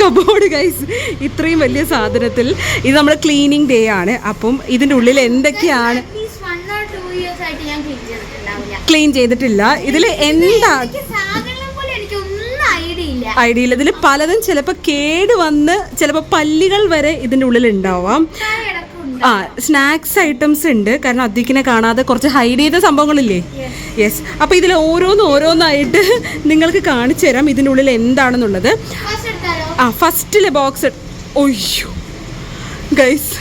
Cupboard guys ഇത്രയും വലിയ സാധനത്തിൽ ഇത് നമ്മുടെ ക്ലീനിങ് ഡേ ആണ്. അപ്പം ഇതിന്റെ ഉള്ളിൽ എന്തൊക്കെയാണ്? ക്ലീൻ ചെയ്തിട്ടില്ല. ഇതിൽ എന്താ? ഐഡിയയില്ല ഇതിൽ പലതും ചിലപ്പോൾ കേട് വന്ന് ചിലപ്പോൾ പല്ലികൾ വരെ ഇതിന്റെ ഉള്ളിൽ ഉണ്ടാവാം. ആ സ്നാക്സ് ഐറ്റംസ് ഉണ്ട്. കാരണം അധികനെ കാണാതെ കുറച്ച് ഹൈഡ് ചെയ്ത സംഭവങ്ങളില്ലേ? യെസ് അപ്പോൾ ഇതിൽ ഓരോന്ന് ഓരോന്നായിട്ട് നിങ്ങൾക്ക് കാണിച്ചു തരാം ഇതിനുള്ളിൽ എന്താണെന്നുള്ളത്? ആ ഫസ്റ്റിലെ ബോക്സ് ഒയ്യോ. ഗൈസ്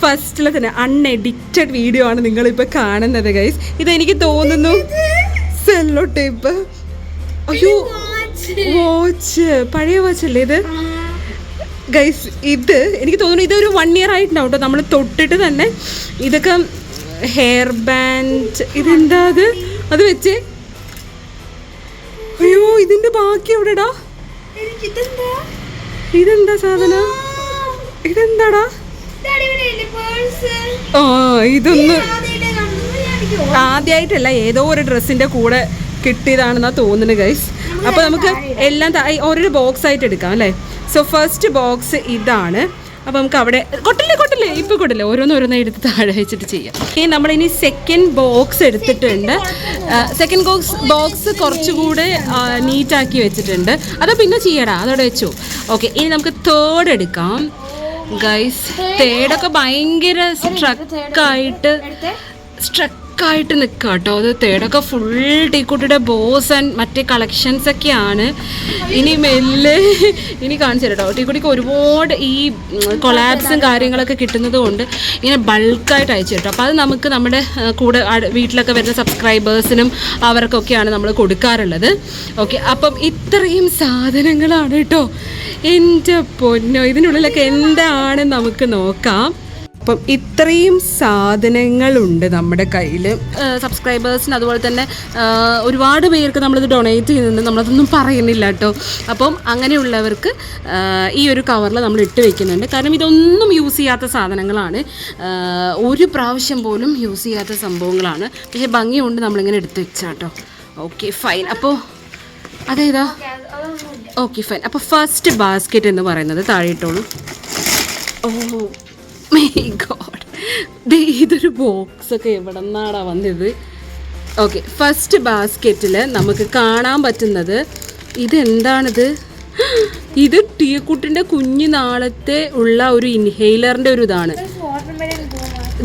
ഫസ്റ്റിലെ തന്നെ അൺഎഡിക്റ്റഡ് വീഡിയോ ആണ് നിങ്ങളിപ്പോൾ കാണുന്നത് ഗൈസ് ഇതെനിക്ക് തോന്നുന്നു സെല്ലോ ടേപ്പ് അയ്യോ. വാച്ച് പഴയ വാച്ചല്ലേ ഇത്? ഗൈസ് ഇത് എനിക്ക് തോന്നുന്നു ഇതൊരു വൺ ഇയർ ആയിട്ടുണ്ടാവും കേട്ടോ നമ്മൾ തൊട്ടിട്ട് തന്നെ ഇതൊക്കെ ഹെയർ ബാൻഡ് ഇതെന്താ അത്? അത് വെച്ച്. അയ്യോ ഇതിന്റെ ബാക്കി എവിടെടാ? ഇതെന്താ സാധനം? ഇതെന്താടാ? ആ ഇതൊന്ന് ആദ്യമായിട്ടല്ല ഏതോ ഒരു ഡ്രസ്സിന്റെ കൂടെ കിട്ടിയതാണെന്നാ തോന്നുന്നു ഗൈസ് അപ്പൊ നമുക്ക് എല്ലാം ഓരോ ബോക്സ് ആയിട്ട് എടുക്കാം അല്ലേ? സോ ഫസ്റ്റ് ബോക്സ് ഇതാണ്. അപ്പം നമുക്ക് അവിടെ കൊട്ടില്ലേ കൊട്ടില്ലേ? ഇപ്പം കൊട്ടില്ലേ. ഓരോന്ന് ഓരോന്ന് എടുത്ത് താഴെ വെച്ചിട്ട് ചെയ്യാം. ഈ നമ്മളിനി സെക്കൻഡ് ബോക്സ് എടുത്തിട്ടുണ്ട്. സെക്കൻഡ് ബോക്സ് ബോക്സ് കുറച്ചുകൂടെ നീറ്റാക്കി വെച്ചിട്ടുണ്ട്. അത് പിന്നെ ചെയ്യടാ അതോടെ വെച്ചു. ഓക്കെ ഇനി നമുക്ക് തേർഡ് എടുക്കാം. ഗൈസ് തേർഡൊക്കെ ഭയങ്കര സ്ട്രക്കായിട്ട് എടുത്തേ. സ്ട്രക്കായിട്ട് നിൽക്കുക കേട്ടോ അത് തേടൊക്കെ ഫുൾ ടീക്കുട്ടിയുടെ ബോസ് ആൻഡ് മറ്റേ കളക്ഷൻസ് ഒക്കെയാണ്. ഇനി മെല്ലെ ഇനി കാണിച്ചു കേട്ടോ ടീക്കുട്ടിക്ക് ഒരുപാട് ഈ കൊളാബ്സും കാര്യങ്ങളൊക്കെ കിട്ടുന്നത് കൊണ്ട് ഇങ്ങനെ ബൾക്കായിട്ട് അയച്ചു കേട്ടോ അപ്പോൾ അത് നമുക്ക് നമ്മുടെ കൂടെ വീട്ടിലൊക്കെ വരുന്ന സബ്സ്ക്രൈബേഴ്സിനും അവർക്കൊക്കെയാണ് നമ്മൾ കൊടുക്കാറുള്ളത്. ഓക്കെ അപ്പം ഇത്രയും സാധനങ്ങളാണ് കേട്ടോ. എന്റെ പൊന്നോ ഇതിനുള്ളിലൊക്കെ എന്താണ് നമുക്ക് നോക്കാം. അപ്പം ഇത്രയും സാധനങ്ങളുണ്ട് നമ്മുടെ കയ്യിൽ സബ്സ്ക്രൈബേഴ്സിന് അതുപോലെ തന്നെ ഒരുപാട് പേർക്ക് നമ്മളിത് ഡൊണേറ്റ് ചെയ്യുന്നുണ്ട്. നമ്മളതൊന്നും പറയുന്നില്ല കേട്ടോ. അപ്പം അങ്ങനെയുള്ളവർക്ക് ഈ ഒരു കവറിൽ നമ്മൾ ഇട്ട് വെക്കുന്നുണ്ട്. കാരണം ഇതൊന്നും യൂസ് ചെയ്യാത്ത സാധനങ്ങളാണ്. ഒരു പ്രാവശ്യം പോലും യൂസ് ചെയ്യാത്ത സംഭവങ്ങളാണ്. പക്ഷേ ഭംഗിയുണ്ട് നമ്മളിങ്ങനെ എടുത്ത് വെച്ചാട്ടോ ഓക്കെ ഫൈൻ അപ്പോൾ അതേതാ? ഓക്കെ ഫൈൻ അപ്പോൾ ഫസ്റ്റ് ബാസ്ക്കറ്റ് എന്ന് പറയുന്നത് താഴെ ഇട്ടോളൂ. ഓ മൈ ഗോഡ് ദേ ഇതൊരു ബോക്സ് ഒക്കെ എവിടെ നിന്നാടാ വന്നത്? ഓക്കെ ഫസ്റ്റ് ബാസ്ക്കറ്റിൽ നമുക്ക് കാണാൻ പറ്റുന്നത് ഇതെന്താണിത്? ഇത് ടീക്കുട്ടിന്റെ കുഞ്ഞു നാളത്തെ ഉള്ള ഒരു ഇൻഹെയിലറിന്റെ ഒരു ഇതാണ്.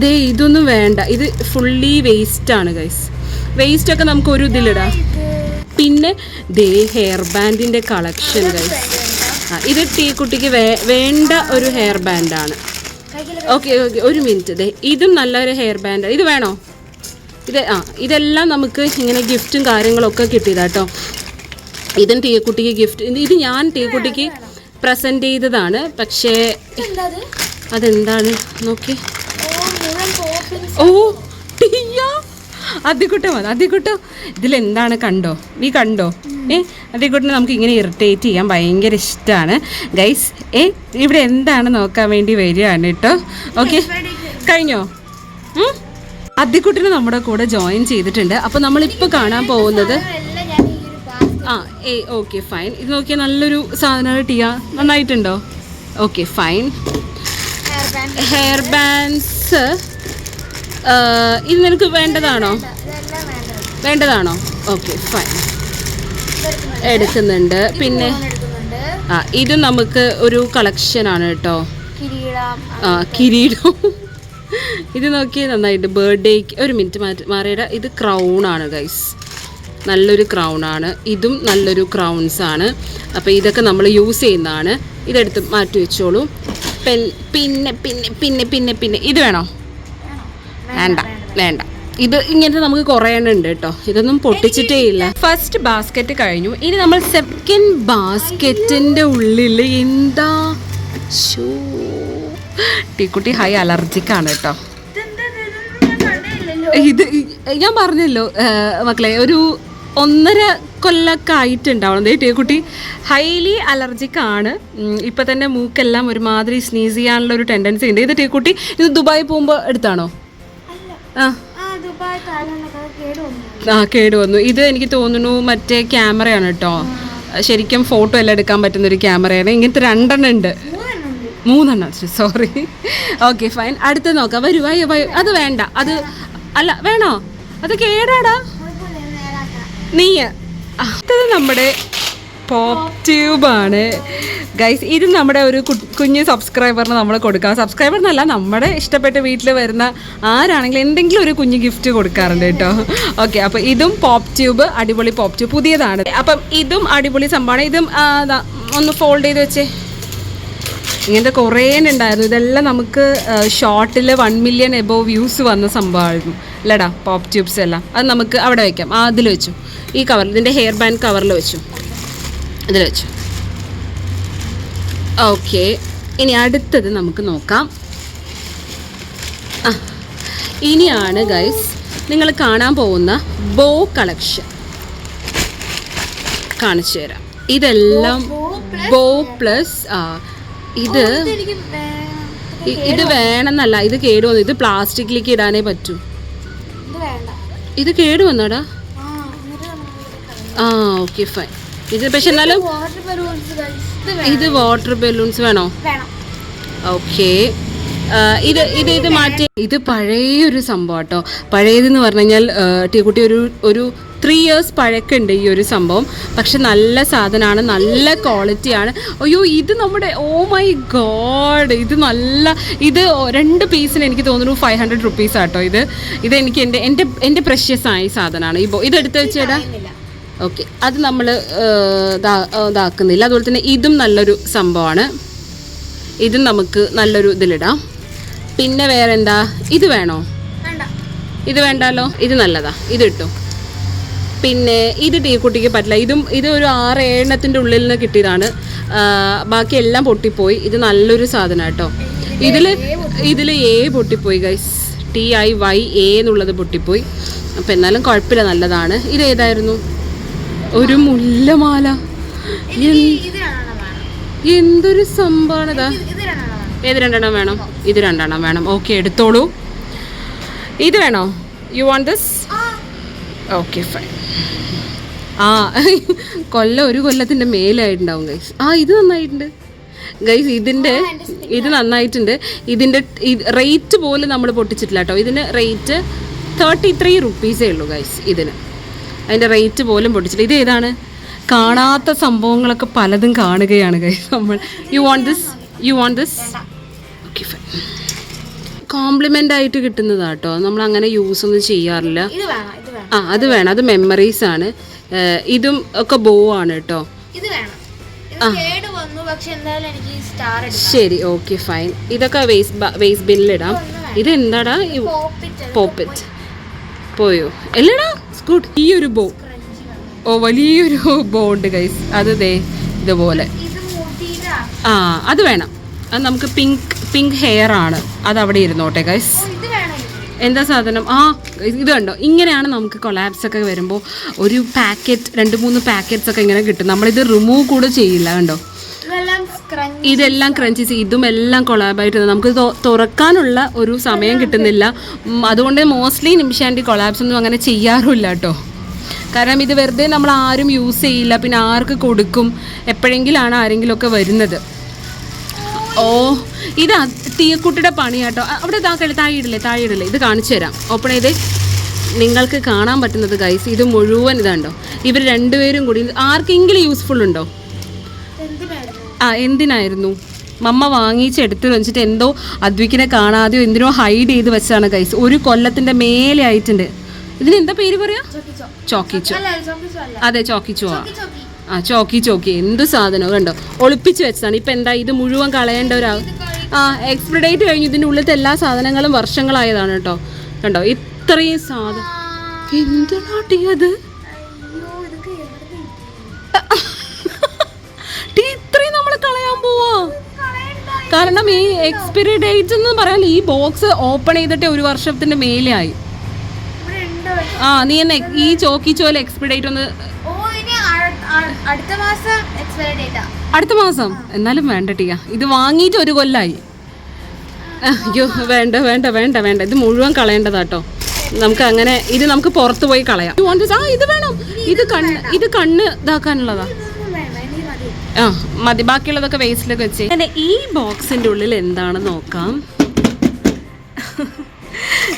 ദേ ഇതൊന്നും വേണ്ട. ഇത് ഫുള്ളി വേസ്റ്റ് ആണ് ഗൈസ് വേസ്റ്റ് ഒക്കെ നമുക്ക് ഒരു ഇതിലിടാം. പിന്നെ ദേ ഹെയർ ബാൻഡിന്റെ കളക്ഷൻ ഗൈസ് ഇത് ടീക്കുട്ടിക്ക് വേണ്ട ഒരു ഹെയർ ബാൻഡാണ് ഓക്കെ ഓക്കെ ഒരു മിനിറ്റ് ദേ ഇതും നല്ലൊരു ഹെയർ ബാൻഡ് ഇത് വേണോ? ഇത് ആ ഇതെല്ലാം നമുക്ക് ഇങ്ങനെ ഗിഫ്റ്റും കാര്യങ്ങളൊക്കെ കിട്ടിയതാട്ടോ. ഇതും ടീക്കുട്ടിക്ക് ഗിഫ്റ്റ് ഇത് ഞാൻ ടീക്കുട്ടിക്ക് പ്രസന്റ് ചെയ്തതാണ്. പക്ഷേ അതെന്താണ്? നോക്കി. ഓ ടീയ? അതിക്കുട്ട വന്നു അതിക്കുട്ട ഇതിലെന്താണ് കണ്ടോ? നീ കണ്ടോ? ഏ? അതിക്കുട്ടിനെ നമുക്ക് ഇങ്ങനെ ഇറിറ്റേറ്റ് ചെയ്യാൻ ഭയങ്കര ഇഷ്ടമാണ് ഗൈസ് ഏ? ഇവിടെ എന്താണ് നോക്കാൻ വേണ്ടി വരികയാണ് കേട്ടോ. ഓക്കെ കഴിഞ്ഞോ? ഉം? നമ്മുടെ കൂടെ ജോയിൻ ചെയ്തിട്ടുണ്ട്. അപ്പോൾ നമ്മളിപ്പോൾ കാണാൻ പോകുന്നത് ആ ഏ ഓക്കെ ഫൈൻ ഇത് നോക്കിയാൽ നല്ലൊരു സാധനം ടീയ. നന്നായിട്ടുണ്ടോ? Okay fine. ഹെയർ ബാൻഡ്സ് ഇത് നിനക്ക് വേണ്ടതാണോ. വേണ്ടതാണോ? ഓക്കെ ഫൈൻ എടുക്കുന്നുണ്ട്. പിന്നെ ആ ഇത് നമുക്ക് ഒരു കളക്ഷനാണ് കേട്ടോ. ആ കിരീടം. ഇത് നോക്കി നന്നായിട്ട് ബർത്ത്ഡേക്ക് ഒരു മിനിറ്റ് മാറ്റി മാറിയുടെ. ഇത് ക്രൗൺ ആണ് ഗൈസ് നല്ലൊരു ക്രൗൺ ആണ്. ഇതും നല്ലൊരു ക്രൗൺസ് ആണ്. അപ്പോൾ ഇതൊക്കെ നമ്മൾ യൂസ് ചെയ്യുന്നതാണ്. ഇതെടുത്ത് മാറ്റി വെച്ചോളൂ. പിന്നെ പിന്നെ പിന്നെ പിന്നെ പിന്നെ. ഇത് വേണോ? വേണ്ട വേണ്ട. ഇത് ഇങ്ങനത്തെ നമുക്ക് കുറേ എണ്ണം ഉണ്ട് കേട്ടോ. ഇതൊന്നും പൊട്ടിച്ചിട്ടേ ഇല്ല. ഫസ്റ്റ് ബാസ്ക്കറ്റ് കഴിഞ്ഞു. ഇനി നമ്മൾ സെക്കൻഡ് ബാസ്ക്കറ്റിന്റെ ഉള്ളിൽ എന്താ? ഷൂ ടീക്കുട്ടി ഹൈ അലർജിക് ആണ് കേട്ടോ. ഇത്? ഞാൻ പറഞ്ഞല്ലോ മക്കളെ ഒരു ഒന്നര കൊല്ലൊക്കെ ആയിട്ടുണ്ടാവണം. ടീക്കുട്ടി ഹൈലി അലർജിക് ആണ്. ഇപ്പൊ തന്നെ മൂക്കെല്ലാം ഒരുമാതിരി സ്നീസ് ചെയ്യാനുള്ള ഒരു ടെൻഡൻസി ഉണ്ട്. ഇത് ടീക്കുട്ടി ഇത് ദുബായി പോകുമ്പോൾ എടുത്താണോ. ആ. കേട് വന്നു. ഇത് എനിക്ക് തോന്നുന്നു മറ്റേ ക്യാമറയാണ് കേട്ടോ ശരിക്കും ഫോട്ടോ എല്ലാം എടുക്കാൻ പറ്റുന്ന ഒരു ക്യാമറയാണ്. ഇങ്ങനത്തെ രണ്ടെണ്ണം ഉണ്ട്. മൂന്നെണ്ണം. സോറി ഓക്കെ ഫൈൻ അടുത്ത് നോക്കാം. വരൂ വരൂ വരൂ. അത് വേണ്ട. അത് അല്ല വേണോ? അത് കേടാടാ. നീയ. നീ അടുത്തത് നമ്മുടെ പോപ്പ് ട്യൂബാണ് ഗൈസ് ഇത് നമ്മുടെ ഒരു കുഞ്ഞ് സബ്സ്ക്രൈബറിന് നമ്മൾ കൊടുക്കാം. സബ്സ്ക്രൈബർ എന്നല്ല നമ്മുടെ ഇഷ്ടപ്പെട്ട വീട്ടിൽ വരുന്ന ആരാണെങ്കിലും എന്തെങ്കിലും ഒരു കുഞ്ഞ് ഗിഫ്റ്റ് കൊടുക്കാറുണ്ട് കേട്ടോ. ഓക്കെ അപ്പോൾ ഇതും പോപ്പ് ട്യൂബ് അടിപൊളി പോപ്പ് ട്യൂബ് പുതിയതാണ്. അപ്പം ഇതും അടിപൊളി സംഭവമാണ്. ഇതും ഒന്ന് ഫോൾഡ് ചെയ്ത് വെച്ചേ. ഇങ്ങനത്തെ കുറേ ഉണ്ടായിരുന്നു. ഇതെല്ലാം നമുക്ക് ഷോർട്ടിൽ വൺ മില്യൺ എബോ വ്യൂസ് വന്ന സംഭവമായിരുന്നു. അല്ലടാ പോപ്പ് ട്യൂബ്സ് എല്ലാം. അത് നമുക്ക് അവിടെ വയ്ക്കാം അതിൽ വെച്ചു. ഈ കവറിൽ ഇതിന്റെ ഹെയർ ബാൻഡ് കവറിൽ വെച്ചു. ഇതിൽ വെച്ചു. ഓക്കെ. ഇനി അടുത്തത് നമുക്ക് നോക്കാം. ഇനിയാണ് ഗൈസ് നിങ്ങൾ കാണാൻ പോകുന്ന ബോ കളക്ഷൻ. കാണിച്ചു തരാം. ഇതെല്ലാം ബോ പ്ലസ് ആ ഇത് ഇത് വേണമെന്നല്ല ഇത് കേടുവന്നു. ഇത് പ്ലാസ്റ്റിക്കിലേക്ക് ഇടാനേ പറ്റൂ. ഇത് കേടുവന്നടാ? ആ ഓക്കെ ഫൈൻ. ഇത് പക്ഷെ എന്നാലും ഇത് വാട്ടർ ബലൂൺസ് വേണോ. ഓക്കെ ഇത് ഇത് ഇത് മാറ്റി. ഇത് പഴയൊരു സംഭവം കേട്ടോ. പഴയതെന്ന് പറഞ്ഞു കഴിഞ്ഞാൽ ടീക്കുട്ടി ഒരു ഒരു ത്രീ ഇയേഴ്സ് പഴക്കമുണ്ട് ഈ ഒരു സംഭവം. പക്ഷെ നല്ല സാധനമാണ് നല്ല ക്വാളിറ്റിയാണ് അയ്യോ ഇത് നമ്മുടെ ഓ മൈ ഗോഡ് ഇത് നല്ല ഇത് രണ്ട് പീസിന് എനിക്ക് തോന്നുന്നു ഫൈവ് ഹൺഡ്രഡ് റുപ്പീസ് ആട്ടോ ഇത്. ഇത് എനിക്ക് എന്റെ എന്റെ എന്റെ പ്രഷ്യസ് ആയ സാധനമാണ്. ഈ ഇതെടുത്ത് വെച്ചേടാ. ഓക്കെ. അത് നമ്മൾ ഇതാക്കുന്നില്ല. അതുപോലെ തന്നെ ഇതും നല്ലൊരു സംഭവമാണ്. ഇതും നമുക്ക് നല്ലൊരു ഇതിലിടാം. പിന്നെ വേറെ എന്താ ഇത് വേണോ? ഇത് വേണ്ടല്ലോ? ഇത് നല്ലതാ. ഇത് ഇട്ടു പിന്നെ ഇത് ടീ കുട്ടിക്ക് പറ്റില്ല. ഇതും ഇത് ഒരു ആറ് ഏഴെണ്ണത്തിന്റെ ഉള്ളിൽ നിന്ന് കിട്ടിയതാണ് ബാക്കി എല്ലാം പൊട്ടിപ്പോയി. ഇത് നല്ലൊരു സാധനം കേട്ടോ ഇതിൽ ഇതിൽ എ പൊട്ടിപ്പോയി guys. T I Y A എന്നുള്ളത് പൊട്ടിപ്പോയി. അപ്പം എന്നാലും കുഴപ്പമില്ല. നല്ലതാണ്. ഇത് ഏതായിരുന്നു? ഒരു മുല്ലമാല. എന്തൊരു സംഭവമാണിതാ? ഏത് രണ്ടെണ്ണം വേണം? ഇത് രണ്ടെണ്ണം വേണം. ഓക്കെ എടുത്തോളൂ. ഇത് വേണോ? You want this okay fine ആ കൊല്ലം ഒരു കൊല്ലത്തിന്റെ മേലായിട്ടുണ്ടാവും ഗൈസ് ആ ഇത് നന്നായിട്ടുണ്ട്. ഗൈസ് ഇതിന്റെ ഇത് നന്നായിട്ടുണ്ട്. ഇതിന്റെ റേറ്റ് പോലും നമ്മൾ പൊട്ടിച്ചിട്ടില്ല കേട്ടോ. ഇതിന് റേറ്റ് തേർട്ടി ത്രീ റുപ്പീസേ ഉള്ളൂ ഗൈസ് ഇതിന്. അതിന്റെ റേറ്റ് പോലും പൊട്ടിച്ചില്ല. ഇത് ഏതാണ്? കാണാത്ത സംഭവങ്ങളൊക്കെ പലതും കാണുകയാണ് കൈ നമ്മൾ you want this you want this okay fine compliment ആയിട്ട് കിട്ടുന്നതാട്ടോ നമ്മൾ അങ്ങനെ യൂസ് ഒന്നും ചെയ്യാറില്ല. ആ അത് വേണം. അത് മെമ്മറീസ് ആണ്. ഇതും ഒക്കെ ബോ ആണ് കേട്ടോ ശരി ഓക്കെ ഫൈൻ ഇതൊക്കെ വേസ്റ്റ് വേസ്റ്റ് ഇത് എന്താടാ പോപ്പിറ്റ് പോയോ? അല്ലടാ സ്കൂട്ട്. ഈ ഒരു ബോ ഓ വലിയൊരു ബോ ഉണ്ട് ഗൈസ് അത് ദേ ഇതുപോലെ. ആ അത് വേണം. അത് നമുക്ക് പിങ്ക് പിങ്ക് ഹെയർ ആണ്. അത് അവിടെ ഇരുന്നോട്ടെ ഗൈസ് എന്താ സാധനം? ആ ഇത് കണ്ടോ? ഇങ്ങനെയാണ് നമുക്ക് കൊളാപ്സ് ഒക്കെ വരുമ്പോൾ ഒരു പാക്കറ്റ് രണ്ട് മൂന്ന് പാക്കറ്റ്സ് ഒക്കെ ഇങ്ങനെ കിട്ടും. നമ്മളിത് റിമൂവ് കൂടെ ചെയ്യില്ല കണ്ടോ? ഇതെല്ലാം ക്രഞ്ചി ഇതെല്ലാം ക്രഞ്ചീസ് ഇതും എല്ലാം കൊളാബായിട്ട് നമുക്ക് തുറക്കാനുള്ള ഒരു സമയം കിട്ടുന്നില്ല. അതുകൊണ്ട് മോസ്റ്റ്ലി നിമിഷാന്റെ കൊളാബ്സ് ഒന്നും അങ്ങനെ ചെയ്യാറുമില്ല കേട്ടോ കാരണം ഇത് വെറുതെ നമ്മൾ ആരും യൂസ് ചെയ്യില്ല. പിന്നെ ആർക്ക് കൊടുക്കും? എപ്പോഴെങ്കിലാണ് ആരെങ്കിലുമൊക്കെ വരുന്നത്. ഓ ഇത് തീക്കുട്ടിയുടെ പണി കേട്ടോ അവിടെ താ താഴെ ഇടില്ലേ താഴെ ഇടില്ലേ. ഇത് കാണിച്ചു തരാം. ഓപ്പൺ ചെയ്തേ. നിങ്ങൾക്ക് കാണാൻ പറ്റുന്നത് ഗൈസ് ഇത് മുഴുവൻ ഇതാണ്ടോ? ഇവർ രണ്ടുപേരും കൂടി ആർക്കെങ്കിലും യൂസ്ഫുൾ ഉണ്ടോ? ആ എന്തിനായിരുന്നു? മമ്മ വാങ്ങിച്ച് എടുത്തു വെച്ചിട്ട് എന്തോ അദ്വിക്കിനെ കാണാതെയോ എന്തിനോ ഹൈഡ് ചെയ്ത് വെച്ചാണ് കൈസ് ഒരു കൊല്ലത്തിന്റെ മേലെ ആയിട്ടുണ്ട്. ഇതിന് എന്താ പേര് പറയാ? ചോക്കിച്ചോ അതെ ചോക്കിച്ചോ ആ. ചോക്കി ആ ചോക്കി ചോക്കി എന്ത് സാധനവും കണ്ടോ? ഒളിപ്പിച്ച് വെച്ചതാണ്. ഇപ്പൊ എന്താ ഇത് മുഴുവൻ കളയേണ്ട ഒരാ ആ എക്സ്പിരി ഡേറ്റ് കഴിഞ്ഞു. ഇതിന്റെ ഉള്ളിലത്തെ എല്ലാ സാധനങ്ങളും വർഷങ്ങളായതാണ് കേട്ടോ. കണ്ടോ? ഇത്രയും സാധനം എന്തിനാട്ടി അത് കാരണം ഈ എക്സ്പയറി ഡേറ്റ് എന്ന് പറയാൻ ഈ ബോക്സ് ഓപ്പൺ ചെയ്തിട്ട് ഒരു വർഷത്തിന്റെ മേലെ ആയി ആ നീ എന്നെ ഈ ചോക്കി ചോല എക്സ്പയറി ഡേറ്റ് ഒന്ന് അടുത്ത മാസം എന്നാലും വേണ്ട ടീയാ. ഇത് വാങ്ങിയിട്ട് ഒരു കൊല്ലായി. അയ്യോ വേണ്ട വേണ്ട വേണ്ട വേണ്ട. ഇത് മുഴുവൻ കളയേണ്ടതാട്ടോ നമുക്ക് അങ്ങനെ ഇത് നമുക്ക് പുറത്തു പോയി കളയാം. ആ ഇത് വേണം. ഇത് കണ്ണ് ഇത് കണ്ണ് ഇതാക്കാനുള്ളതാ. മതി. ബാക്കിയുള്ളതൊക്കെ വേസ്റ്റിലൊക്കെ വെച്ച്. അങ്ങനെ ഈ ബോക്സിന്റെ ഉള്ളിൽ എന്താണ് നോക്കാം.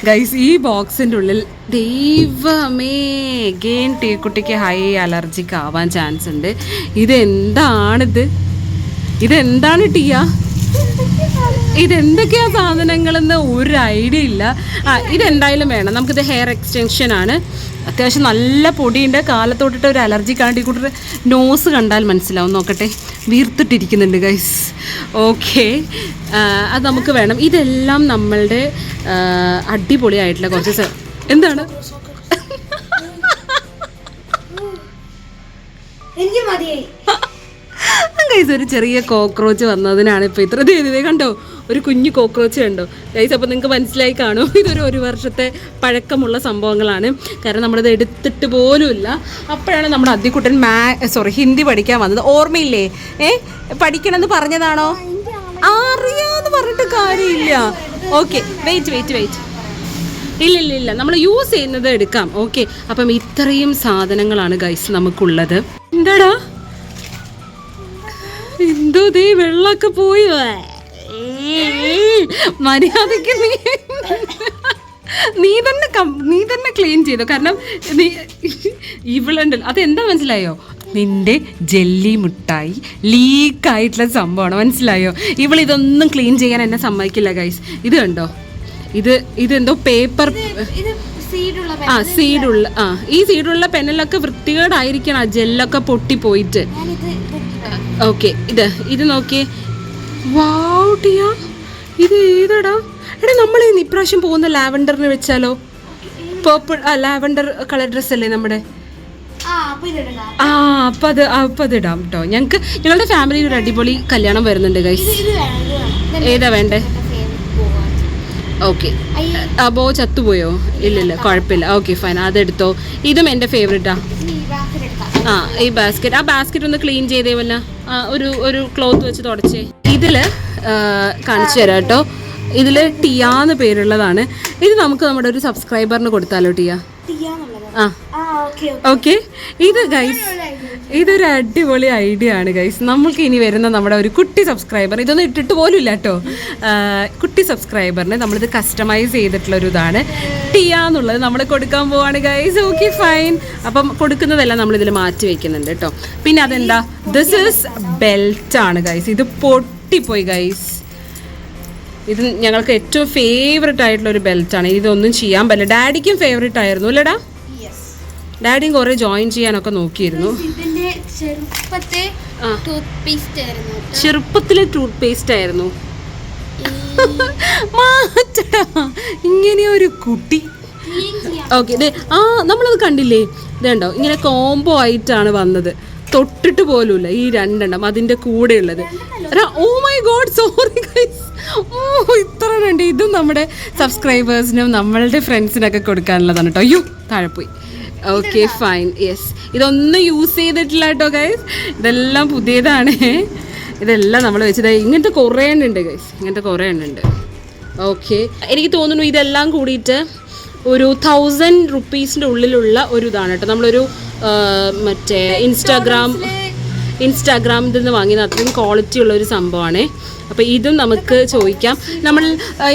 ഗൈസ് ഈ ബോക്സിന്റെ ഉള്ളിൽ ദൈവമേ ഗെയിൻ ടീക്കുട്ടിക്ക് ഹൈ അലർജിക്ക് ആവാൻ ചാൻസ് ഉണ്ട്. ഇതെന്താണിത്? ഇതെന്താണ് ടീയ? ഇതെന്തൊക്കെയാ സാധനങ്ങളെന്ന് ഒരു ഐഡിയ ഇല്ല. ആ ഇതെന്തായാലും വേണം. നമുക്കിത് ഹെയർ എക്സ്റ്റെൻഷൻ ആണ്. അത്യാവശ്യം നല്ല പൊടിയുണ്ട്. കാലത്തോട്ടിട്ട് ഒരു അലർജി കാണ്ടി കൂട്ടർ നോസ് കണ്ടാൽ മനസ്സിലാവും. നോക്കട്ടെ. വീർത്തിട്ടിരിക്കുന്നുണ്ട് ഗൈസ് ഓക്കെ അത് നമുക്ക് വേണം. ഇതെല്ലാം നമ്മളുടെ അടിപൊളിയായിട്ടുള്ള കുറച്ച് എന്താണ്? എനിക്ക് മതിയായി. ഗൈസ് ഒരു ചെറിയ കോക്രോച്ച് വന്നതിനാണ് ഇപ്പോൾ ഇത്ര തീയതി കണ്ടോ? ഒരു കുഞ്ഞു കോക്രോച്ച് കണ്ടോ? ഗൈസ് അപ്പോൾ നിങ്ങൾക്ക് മനസ്സിലായി കാണും. ഇതൊരു ഒരു വർഷത്തെ പഴക്കമുള്ള സംഭവങ്ങളാണ്. കാരണം നമ്മളിത് എടുത്തിട്ട് പോലുമില്ല. അപ്പോഴാണ് നമ്മുടെ അദ്യക്കുട്ടൻ മാ സോറി ഹിന്ദി പഠിക്കാൻ വന്നത്. ഓർമ്മയില്ലേ? ഏ? പഠിക്കണമെന്ന് പറഞ്ഞതാണോ? അറിയാന്ന് പറഞ്ഞിട്ട് കാര്യമില്ല. ഓക്കെ വെയിറ്റ് വെയിറ്റ് വെയിറ്റ് ഇല്ല ഇല്ല ഇല്ല നമ്മൾ യൂസ് ചെയ്യുന്നത് എടുക്കാം. ഓക്കെ അപ്പം ഇത്രയും സാധനങ്ങളാണ് ഗൈസ് നമുക്കുള്ളത്. എന്താടാ? എന്തോ ദേ വെള്ളമൊക്കെ പോയി. മര്യാദയ്ക്ക് നീ നീ തന്നെ നീ തന്നെ ക്ലീൻ ചെയ്തു. കാരണം നീ ഇവളുണ്ടല്ലോ അതെന്താ മനസ്സിലായോ? നിന്റെ ജെല്ലി മുട്ടായി ലീക്കായിട്ടുള്ള സംഭവമാണ്. മനസ്സിലായോ? ഇവളിതൊന്നും ക്ലീൻ ചെയ്യാൻ എന്നെ സമ്മതിക്കില്ല ഗൈസ് ഇത് കണ്ടോ? ഇത് ഇതെന്തോ പേപ്പർ ആ സീഡുള്ള ആ ഈ സീഡുള്ള പെനലൊക്കെ വൃത്തികേടായിരിക്കണം. ആ ജെല്ലൊക്കെ പൊട്ടിപ്പോയിട്ട്. ഓക്കെ ഇത് ഇത് നോക്കിയേ. വാവ് ടിയ ഇത് ഏതാടാ? എടാ നമ്മൾ ഈ ഇപ്രാവശ്യം പോകുന്ന ലാവൻഡറിന് വെച്ചാലോ? പേർപ്പിൾ ആ ലാവൻഡർ കളർ ഡ്രസ് അല്ലേ നമ്മുടെ? ആ അപ്പൊ അത് അപ്പം അത് ഇടാം കേട്ടോ ഞങ്ങൾക്ക് ഞങ്ങളുടെ ഫാമിലിയിൽ ഒരു അടിപൊളി കല്യാണം വരുന്നുണ്ട് ഗൈസ് ഏതാ വേണ്ടേ. ഓക്കെ. അബോ ചത്തുപോയോ? ഇല്ലില്ല കുഴപ്പമില്ല. ഓക്കെ ഫൈൻ അതെടുത്തോ. ഇതും എന്റെ ഫേവറേറ്റാ ഇനി ഈ basket എടുക്കാം ആ ഈ ബാസ്ക്കറ്റ് ആ ബാസ്ക്കറ്റ് ഒന്ന് ക്ലീൻ ചെയ്തേ വല്ല. ഒരു ഒരു ക്ലോത്ത് വെച്ച് തുടച്ചേ. ഇതിൽ കാണിച്ചു തരാം കേട്ടോ. ഇതിൽ ടിയാന്ന് പേരുള്ളതാണ്. ഇത് നമുക്ക് നമ്മുടെ ഒരു സബ്സ്ക്രൈബറിന് കൊടുത്താലോ ടിയാ? ആ. ഓക്കെ ഇത് ഗൈസ് ഇതൊരു അടിപൊളി ഐഡിയ ആണ് ഗൈസ് നമ്മൾക്ക് ഇനി വരുന്ന നമ്മുടെ ഒരു കുട്ടി സബ്സ്ക്രൈബർ ഇതൊന്നും ഇട്ടിട്ട് പോലും ഇല്ല കേട്ടോ കുട്ടി സബ്സ്ക്രൈബറിന് നമ്മളിത് കസ്റ്റമൈസ് ചെയ്തിട്ടുള്ള ഒരു ഇതാണ് ടിയ എന്നുള്ളത് നമ്മൾ കൊടുക്കാൻ പോവാണ് ഗൈസ് ഓക്കെ ഫൈൻ അപ്പം കൊടുക്കുന്നതെല്ലാം നമ്മൾ ഇതിൽ മാറ്റി വെക്കുന്നുണ്ട് കേട്ടോ പിന്നെ അതെന്താ? ദിസ് ഇസ് ബെൽറ്റ് ആണ് ഗൈസ് ഇത് പൊട്ടിപ്പോയി ഗൈസ് ഇത് ഞങ്ങൾക്ക് ഏറ്റവും ഫേവററ്റ് ആയിട്ടുള്ള ഒരു ബെൽറ്റ് ബെൽറ്റാണ് ഇതൊന്നും ചെയ്യാൻ പറ്റില്ല. ഡാഡിക്കും ഫേവററ്റ് ആയിരുന്നു അല്ലേടാ? ഡാഡിയും കുറേ ജോയിൻ ചെയ്യാനൊക്കെ നോക്കിയിരുന്നു. ചെറുപ്പത്തെ ടൂത്ത് പേസ്റ്റ് ആയിരുന്നു. ചെറുപ്പത്തിലെ ടൂത്ത് പേസ്റ്റ് ആയിരുന്നു മാറ്റടാ ഇങ്ങനെ ഒരു കുട്ടി. ഓക്കെ ആ നമ്മളത് കണ്ടില്ലേ? ഇതുണ്ടോ ഇങ്ങനെ കോംബോ ആയിട്ടാണ് വന്നത്. തൊട്ടിട്ട് പോലുമില്ല ഈ രണ്ടെണ്ണം അതിന്റെ കൂടെ ഉള്ളത് oh my God sorry guys oh ഇത്ര രണ്ട് ഇതും നമ്മുടെ സബ്സ്ക്രൈബേഴ്സിനും നമ്മളുടെ ഫ്രണ്ട്സിനൊക്കെ കൊടുക്കാനുള്ളതാണ് കേട്ടോ. അയ്യോ താഴെ പോയി ഓക്കെ ഫൈൻ യെസ് ഇതൊന്നും യൂസ് ചെയ്തിട്ടില്ല കേട്ടോ ഗൈസ് ഇതെല്ലാം പുതിയതാണ്. ഇതെല്ലാം നമ്മൾ വെച്ചത്. ഇങ്ങനത്തെ കുറേ എണ്ണുണ്ട് ഗൈസ് ഇങ്ങനത്തെ കുറേ എണ്ണുണ്ട്. ഓക്കെ എനിക്ക് തോന്നുന്നു ഇതെല്ലാം കൂടിയിട്ട് ഒരു തൗസൻഡ് റുപ്പീസിന്റെ ഉള്ളിലുള്ള ഒരു ഇതാണ് കേട്ടോ. നമ്മളൊരു മറ്റേ ഇൻസ്റ്റാഗ്രാം ഇൻസ്റ്റാഗ്രാമിൽ നിന്ന് വാങ്ങിയത്. അത്രയും ക്വാളിറ്റി ഉള്ള ഒരു സംഭവമാണ്. അപ്പോൾ ഇതും നമുക്ക് ചോദിക്കാം. നമ്മൾ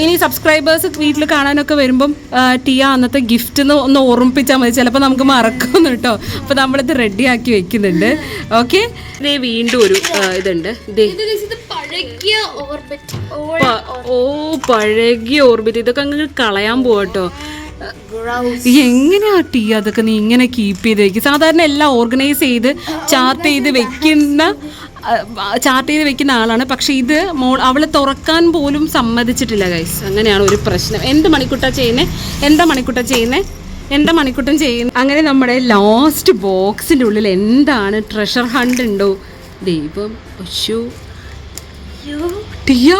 ഇനി സബ്സ്ക്രൈബേഴ്സ് വീട്ടിൽ കാണാനൊക്കെ വരുമ്പം ടിയ അന്നത്തെ ഗിഫ്റ്റ് എന്ന് ഒന്ന് ഓർമ്മിപ്പിച്ചാൽ മതി. ചിലപ്പോൾ നമുക്ക് മറക്കുന്നു കേട്ടോ. അപ്പോൾ നമ്മളിത് റെഡിയാക്കി വെക്കുന്നുണ്ട്. ഓക്കെ ഇതേ വീണ്ടും ഒരു ഇതുണ്ട്. ഇതേ ഓ പഴകിയ ഓർബിറ്റ് ഇതൊക്കെ അങ്ങ് കളയാൻ പോവാട്ടോ എങ്ങനെയാ ടീ? അതൊക്കെ നീ ഇങ്ങനെ കീപ്പ് ചെയ്ത് വെക്കും സാധാരണ എല്ലാം ഓർഗനൈസ് ചെയ്ത് ചാർട്ട് ചെയ്ത് വെക്കുന്ന ചാർട്ട് ചെയ്ത് വെക്കുന്ന ആളാണ്. പക്ഷെ ഇത് മോൾ അവളെ തുറക്കാൻ പോലും സമ്മതിച്ചിട്ടില്ല ഗൈസ് അങ്ങനെയാണ് ഒരു പ്രശ്നം. എന്ത് മണിക്കുട്ട ചെയ്യുന്നേ? എന്താ മണിക്കുട്ട ചെയ്യുന്നേ? എന്താ മണിക്കുട്ടൻ ചെയ്യുന്നത് അങ്ങനെ നമ്മുടെ ലാസ്റ്റ് ബോക്സിന്റെ ഉള്ളിൽ എന്താണ് ട്രഷർ ഹണ്ട് ഉണ്ടോ? ദൈവം പശു ടിയ?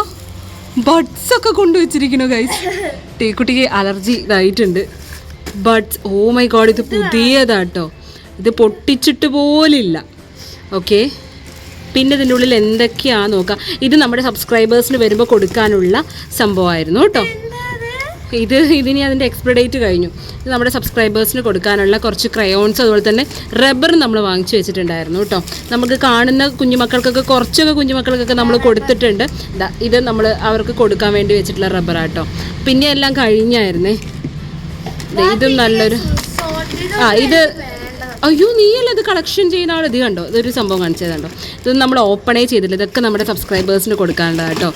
ബഡ്സ് ഒക്കെ കൊണ്ടുവച്ചിരിക്കണോ ഗൈസ് ടീക്കുട്ടിക്ക് അലർജി ഇതായിട്ടുണ്ട്. ബഡ്സ് ഓ മൈ ഗോഡ് ഇത് പുതിയതാട്ടോ. ഇത് പൊട്ടിച്ചിട്ട് പോലില്ല. ഓക്കെ പിന്നെ ഇതിന്റെ ഉള്ളിൽ എന്തൊക്കെയാണെന്ന് നോക്കാം. ഇത് നമ്മുടെ സബ്സ്ക്രൈബേഴ്സിന് വരുമ്പോൾ കൊടുക്കാനുള്ള സംഭവമായിരുന്നു കേട്ടോ. ഇത് ഇതിനി അതിന്റെ എക്സ്പയർ ഡേറ്റ് കഴിഞ്ഞു. ഇത് നമ്മുടെ സബ്സ്ക്രൈബേഴ്സിന് കൊടുക്കാനുള്ള കുറച്ച് ക്രയോൺസ് അതുപോലെ തന്നെ റബ്ബർ നമ്മൾ വാങ്ങിച്ചു വെച്ചിട്ടുണ്ടായിരുന്നു കേട്ടോ. നമുക്ക് കാണുന്ന കുഞ്ഞുമക്കൾക്കൊക്കെ കുറച്ചൊക്കെ കുഞ്ഞുമക്കൾക്കൊക്കെ നമ്മൾ കൊടുത്തിട്ടുണ്ട്. ഇത് നമ്മൾ അവർക്ക് കൊടുക്കാൻ വേണ്ടി വെച്ചിട്ടുള്ള റബ്ബറാട്ടോ പിന്നെ എല്ലാം കഴിഞ്ഞായിരുന്നേ. ഇതും നല്ലൊരു ആ ഇത് അയ്യോ നീയല്ല ഇത് കളക്ഷൻ ചെയ്യുന്ന ആൾ ഇത് കണ്ടോ? ഇതൊരു സംഭവം കാണിച്ചത് കണ്ടോ? ഇത് നമ്മൾ ഓപ്പണേ ചെയ്തില്ല. ഇതൊക്കെ നമ്മുടെ സബ്സ്ക്രൈബേഴ്സിന് കൊടുക്കാനുള്ളതാട്ടോ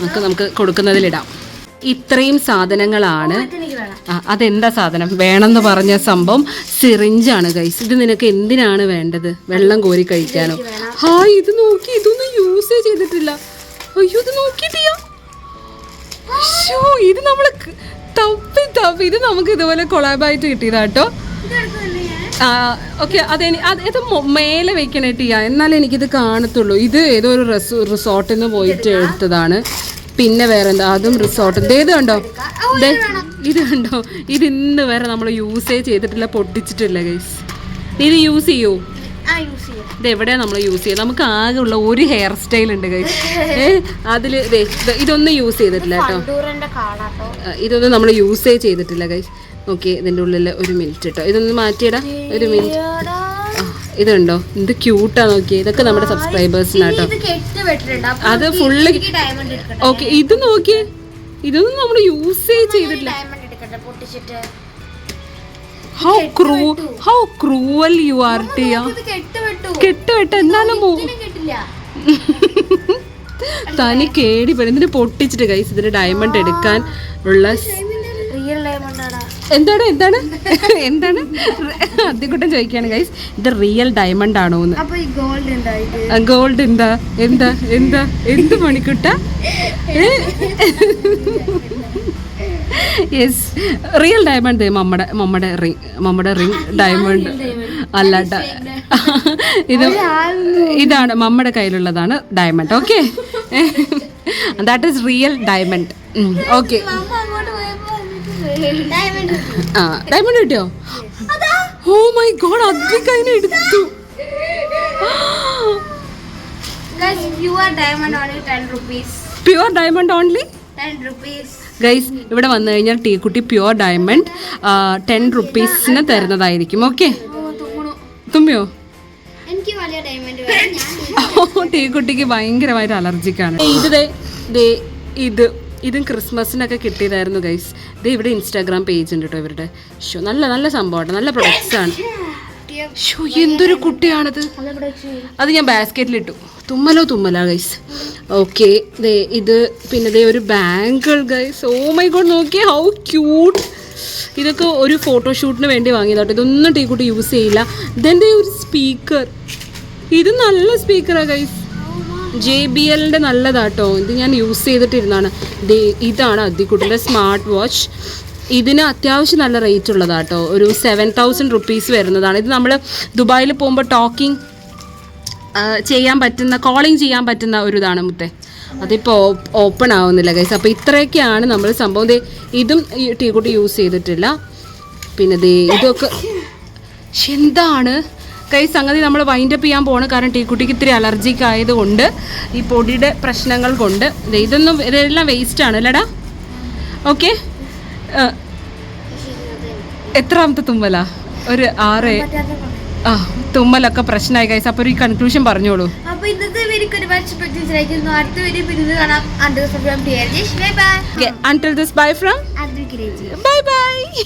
നമുക്ക് നമുക്ക് കൊടുക്കുന്നതിലിടാം ഇത്രയും സാധനങ്ങളാണ്. അതെന്താ സാധനം? വേണമെന്ന് പറഞ്ഞ സംഭവം സിറിഞ്ചാണ് ഗൈസ് ഇത് നിനക്ക് എന്തിനാണ് വേണ്ടത്? വെള്ളം കോരി കഴിക്കാനോ? ഹായ് ഇത് നോക്കി. ഇതൊന്നും യൂസ് ചെയ്തിട്ടില്ല. അയ്യോ ഇത് നോക്കിയിട്ടില്ല. ഇത് നമ്മൾ തപ്പി തപ്പി ഇത് നമുക്ക് ഇതുപോലെ കൊളാബായിട്ട് കിട്ടിയതാട്ടോ. ഓക്കെ അതെ അത് ഇത് മേലെ വെക്കണേ ടിയ. എന്നാലേ എനിക്കിത് കാണത്തുള്ളൂ. ഇത് ഏതോ ഒരു റിസോർട്ടിൽ നിന്ന് പോയിട്ട് എടുത്തതാണ്. പിന്നെ വേറെ എന്താ അതും റിസോർട്ട് ഇത് കണ്ടോ? ഇത് കണ്ടോ? ഇത് ഇന്ന് വരെ നമ്മൾ യൂസേ ചെയ്തിട്ടില്ല പൊട്ടിച്ചിട്ടില്ല ഗൈസ് ഇത് യൂസ് ചെയ്യൂ. ഇത് എവിടെയാ നമ്മൾ യൂസ് ചെയ്യുക നമുക്ക് ആകെ ഉള്ള ഒരു ഹെയർ സ്റ്റൈൽ ഉണ്ട് ഗൈസ് അതിൽ ഇതൊന്നും യൂസ് ചെയ്തിട്ടില്ല കേട്ടോ. ഇതൊന്നും നമ്മൾ യൂസേ ചെയ്തിട്ടില്ല ഗൈസ് ഓക്കെ ഇതിന്റെ ഉള്ളിൽ ഒരു മിനിറ്റ് കേട്ടോ ഇതൊന്ന് മാറ്റിയിടാം. ഒരു മിനിറ്റ് ഇതുണ്ടോ? എന്ത് ക്യൂട്ടാ നോക്കിയേ. ഇതൊക്കെ നമ്മുടെ സബ്സ്ക്രൈബേഴ്സിനാട്ടോ ഇത് അത് ഫുള്ള് ഓക്കെ ഇത് നോക്കിയേ. ഇതൊന്നും നമ്മൾ യൂസേ ചെയ്തിട്ടില്ല. How crew how cruel you are Tiya. ഇത് കെട്ട് വെട്ടു. കെട്ടുവെട്ട് എന്നാലും ഇതിനും തനി കേടി പോയി. ഇതിന് പൊട്ടിച്ചിട്ട് കൈസ് ഇതിന് ഡയമണ്ട് എടുക്കാൻ ഉള്ള റിയൽ ഡയമണ്ട് ആടാ. എന്താണ് എന്താണ്? എന്താണ്? അധികൂട്ടം ചോദിക്കുകയാണ് ഗൈസ് ഇത് റിയൽ ഡയമണ്ട് ആണോ എന്ന്. ഗോൾഡ് എന്താ എന്താ? എന്താ? എന്താ? മണിക്കുട്ട? യെസ് റിയൽ ഡയമണ്ട് മമ്മടെ മമ്മടെ റിങ് മമ്മടെ റിങ് ഡയമണ്ട് അല്ല ഇത് ഇതാണ് മമ്മടെ കയ്യിലുള്ളതാണ് diamond okay that is real diamond okay ആ ഡയമണ്ട് കിട്ടിയോ ഓ മൈ ഗോഡ് അധികം എടുത്തു. Guys pure diamond only 10 rupees pure diamond only 10 rupees guys ഇവിടെ വന്നു കഴിഞ്ഞാൽ ടീ കുട്ടി പ്യുവർ ഡയമണ്ട് ടെൻ റുപ്പീസിന് തരുന്നതായിരിക്കും. ഓക്കെ തുമ്മിയോ? ടീ കുട്ടിക്ക് ഭയങ്കരമായിട്ട് അലർജിക്കാണ് ഇത് ഇത് ഇതും ക്രിസ്മസിനൊക്കെ കിട്ടിയതായിരുന്നു ഗൈസ് ഇത് ഇവിടെ ഇൻസ്റ്റാഗ്രാം പേജ് ഉണ്ട് കേട്ടോ ഇവരുടെ. ഷോ നല്ല നല്ല സംഭവമാണ്. നല്ല പ്രൊഡക്ട്സ് ആണ്. ഷോ എന്തൊരു കുട്ടിയാണത്. അത് ഞാൻ ബാസ്ക്കറ്റിലിട്ടു തുമ്മലോ തുമ്മലാ ഗൈസ് ഓക്കെ ഇത് പിന്നെ ദേ ഒരു bangle guys oh my God നോക്കിയേ ഹൗ ക്യൂട്ട് ഇതൊക്കെ ഒരു ഫോട്ടോഷൂട്ടിന് വേണ്ടി വാങ്ങിയതാട്ടോ. ഇതൊന്നും ടീ ടീക്കുട്ടി യൂസ് ചെയ്യില്ല. ഇതെന്റെ ഒരു സ്പീക്കർ ഇത് നല്ല സ്പീക്കറാണ് ഗൈസ് ജെ ബി എല്ലിന്റെ നല്ലതാട്ടോ. ഇത് ഞാൻ യൂസ് ചെയ്തിട്ടിരുന്നാണ് ഇതാണ് അദ്ദിക്കുട്ടിന്റെ സ്മാർട്ട് വാച്ച് ഇതിന് അത്യാവശ്യം നല്ല റേറ്റ് ഉള്ളതാട്ടോ. ഒരു സെവൻ തൗസൻഡ് റുപ്പീസ് വരുന്നതാണ്. ഇത് നമ്മൾ ദുബായിൽ പോകുമ്പോൾ ടോക്കിംഗ് ചെയ്യാൻ പറ്റുന്ന കോളിംഗ് ചെയ്യാൻ പറ്റുന്ന ഒരു ഇതാണ് മുത്തേ അതിപ്പോൾ ഓപ്പൺ ആവുന്നില്ല ഗൈസ് അപ്പോൾ ഇത്രയൊക്കെയാണ് നമ്മൾ സംഭവം. ഇതും ടീ ടീക്കുട്ടി യൂസ് ചെയ്തിട്ടില്ല. പിന്നെ ഇതൊക്കെ എന്താണ്? കൈ സംഗതി നമ്മൾ വൈൻഡപ്പ് ചെയ്യാൻ പോകണം കാരണം ടീ കുട്ടിക്ക് ഇത്തിരി അലർജിക്ക് ആയതുകൊണ്ട് ഈ പൊടിയുടെ പ്രശ്നങ്ങൾ കൊണ്ട്. ഇതൊന്നും ഇതെല്ലാം വേസ്റ്റാണ് അല്ലേടാ? ഓക്കെ എത്രാമത്തെ തുമ്മല? ഒരു ആറ്. ആ തുമ്മലൊക്കെ പ്രശ്നമായി കൈസ് അപ്പോൾ ഒരു കൺക്ലൂഷൻ പറഞ്ഞോളൂ. അപ്പൊ ഇന്നത്തെ വീഡിയോ ഒരുപാട് ഇഷ്ടപ്പെട്ടിരിക്കുന്നു അടുത്ത വീഡിയോ പിന്നെ കാണാം. അണ്ടർ ബൈ ബൈ from. അത് Bye bye.